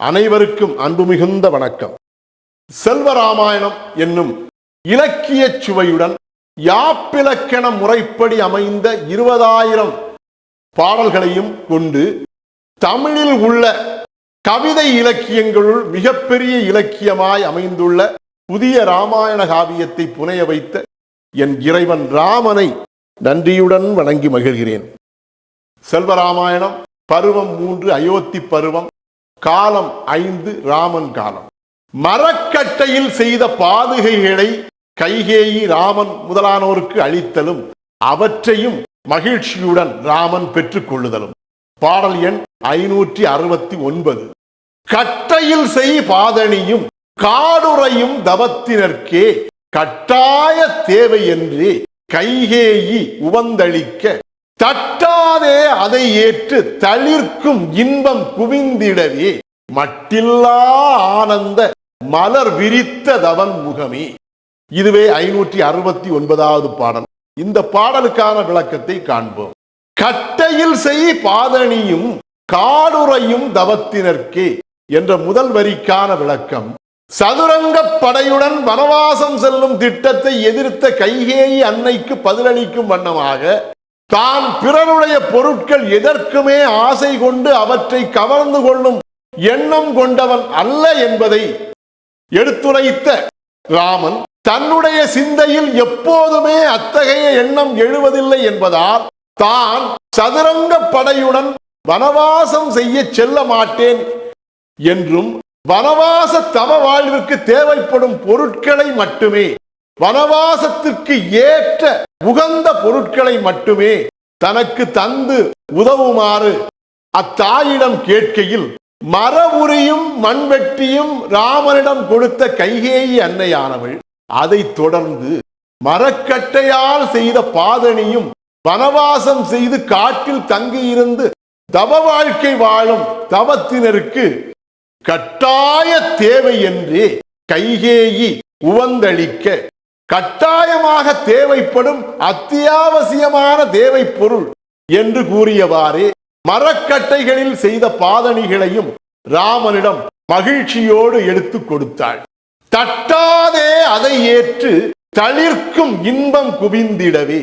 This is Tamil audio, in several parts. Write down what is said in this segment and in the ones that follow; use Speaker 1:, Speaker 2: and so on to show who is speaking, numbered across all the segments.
Speaker 1: அனைவருக்கும் அன்பு மிகுந்த வணக்கம். செல்வராமாயணம் என்னும் இலக்கிய சுவையுடன் யாப்பிலக்கண முறைப்படி அமைந்த இருபதாயிரம் பாடல்களையும் கொண்டு தமிழில் உள்ள கவிதை இலக்கியங்களுள் மிகப்பெரிய இலக்கியமாய் அமைந்துள்ள புதிய ராமாயண காவியத்தை புனைய வைத்த என் இறைவன் ராமனை நன்றியுடன் வணங்கி மகிழ்கிறேன். செல்வராமாயணம் பருவம் மூன்று அயோத்தி பருவம் காலம் ஐந்து ராமன் காலம். மரக்கட்டையில் செய்த பாதுகைகளை கைகேயி ராமன் முதலானோருக்கு அளித்தலும் அவற்றையும் மகிழ்ச்சியுடன் ராமன் பெற்றுக் கொள்ளுதலும். பாடல் எண் ஐநூற்றி அறுபத்தி ஒன்பது. கட்டையில் செய் பாதணியும் காடுறையும் தவத்தினர்க்கே கட்டாய தேவை என்று கைகேயி உவந்தளிக்க தட்டாதே அதை ஏற்று தளிர்க்கும் இன்பம் குவிந்திடவே. மட்டில்லா ஆனந்த மலர் விரித்த தவன் முகமே. இதுவே ஐநூற்றி அறுபத்தி ஒன்பதாவது பாடல். இந்த பாடலுக்கான விளக்கத்தை காண்போம். கட்டையில் செய் பாதணியும் காடுறையும் தவத்தினர்க்கே என்ற முதல் வரிக்கான விளக்கம். சதுரங்க படையுடன் வனவாசம் செல்லும் திட்டத்தை எதிர்த்த கைகேயி அன்னைக்கு பதிலளிக்கும் வண்ணமாக தான் பிறருடைய பொருட்கள் எதற்குமே ஆசை கொண்டு அவற்றை கவர்ந்து கொள்ளும் எண்ணம் கொண்டவன் அல்ல என்பதை எடுத்துரைத்த ராமன் தன்னுடைய சிந்தையில் எப்போதுமே அத்தகைய எண்ணம் எழுவதில்லை என்பதால் தான் சதுரங்க படையுடன் வனவாசம் செய்ய செல்ல மாட்டேன் என்றும் வனவாச தவ வாழ்விற்கு தேவைப்படும் பொருட்களை மட்டுமே வனவாசத்திற்கு ஏற்ற உகந்த பொருட்களை மட்டுமே தனக்கு தந்து உதவுமாறு அத்தாயிடம் கேட்கையில் மரபுரியும் மண்வெட்டியும் ராமனிடம் கொடுத்த கைகேயி அன்னையானவள் அதைத் தொடர்ந்து மரக்கட்டையால் செய்த பாதணியும் வனவாசம் செய்து காட்டில் தங்கியிருந்து தவ வாழ்க்கை வாழும் தவத்தினருக்கு கட்டாய தேவை என்றே கைகேயி உவந்தளிக்க கட்டாயமாக தேவைப்படும் அத்தியாவசியமான தேவை பொருள் என்று கூறியவாறே மரக்கட்டைகளில் செய்த பாதணிகளையும் ராமனிடம் மகிழ்ச்சியோடு எடுத்து கொடுத்தாள். தட்டாதே அதை ஏற்று தளிர்க்கும் இன்பம் குவிந்திடவே.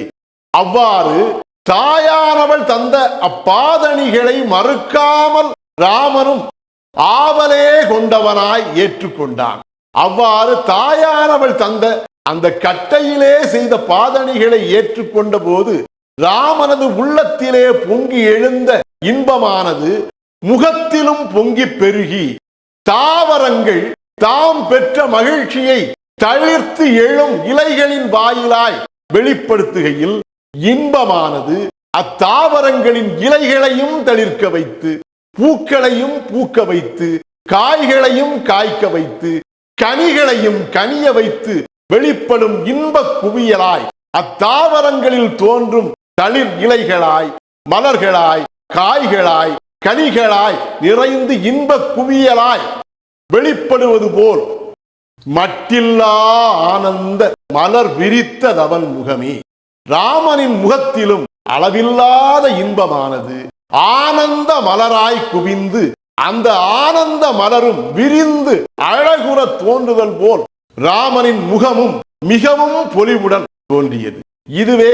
Speaker 1: அவ்வாறு தாயானவள் தந்த அப்பாதணிகளை மறுக்காமல் ராமனும் ஆவலே கொண்டவனாய் ஏற்றுக்கொண்டான். அவ்வாறு தாயானவள் தந்த அந்த கட்டையிலே செய்த பாதணிகளை ஏற்றுக்கொண்ட போது ராமனது உள்ளத்திலே பொங்கி எழுந்த இன்பமானது முகத்திலும் பொங்கி பெருகி தாவரங்கள் தாம் பெற்ற மகிழ்ச்சியை தளிர்த்து எழும் இலைகளின் வாயிலாய் வெளிப்படுத்துகையில் இன்பமானது அத்தாவரங்களின் இலைகளையும் தளிர்க்க வைத்து பூக்களையும் பூக்க வைத்து காய்களையும் காய்க்க வைத்து கனிகளையும் கனிய வைத்து வெளிப்படும் இன்ப குவியலாய் அத்தாவரங்களில் தோன்றும் தளிர் இலைகளாய் மலர்களாய் காய்களாய் கனிகளாய் நிறைந்து இன்ப குவியலாய் வெளிப்படுவது போல் மட்டில்லா ஆனந்த மலர் விரித்ததவன் முகமே. ராமனின் முகத்திலும் அளவில்லாத இன்பமானது. ஆனந்த மலராய் குவிந்து அந்த ஆனந்த மலரும் விரிந்து அழகுற தோன்றுதல் போல் ராமனின் முகமும் மிகவும் பொலிவுடன் தோன்றியது. இதுவே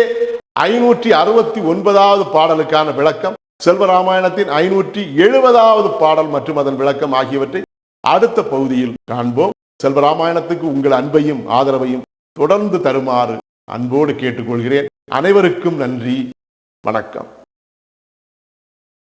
Speaker 1: ஐநூற்றி அறுபத்தி ஒன்பதாவது பாடலுக்கான விளக்கம். செல்வராமாயணத்தின் ஐநூற்றி எழுபதாவது பாடல் மற்றும் அதன் விளக்கம் ஆகியவற்றை அடுத்த பகுதியில் காண்போம். செல்வராமாயணத்துக்கு உங்கள் அன்பையும் ஆதரவையும் தொடர்ந்து தருமாறு அன்போடு கேட்டுக்கொள்கிறேன். அனைவருக்கும் நன்றி. வணக்கம்.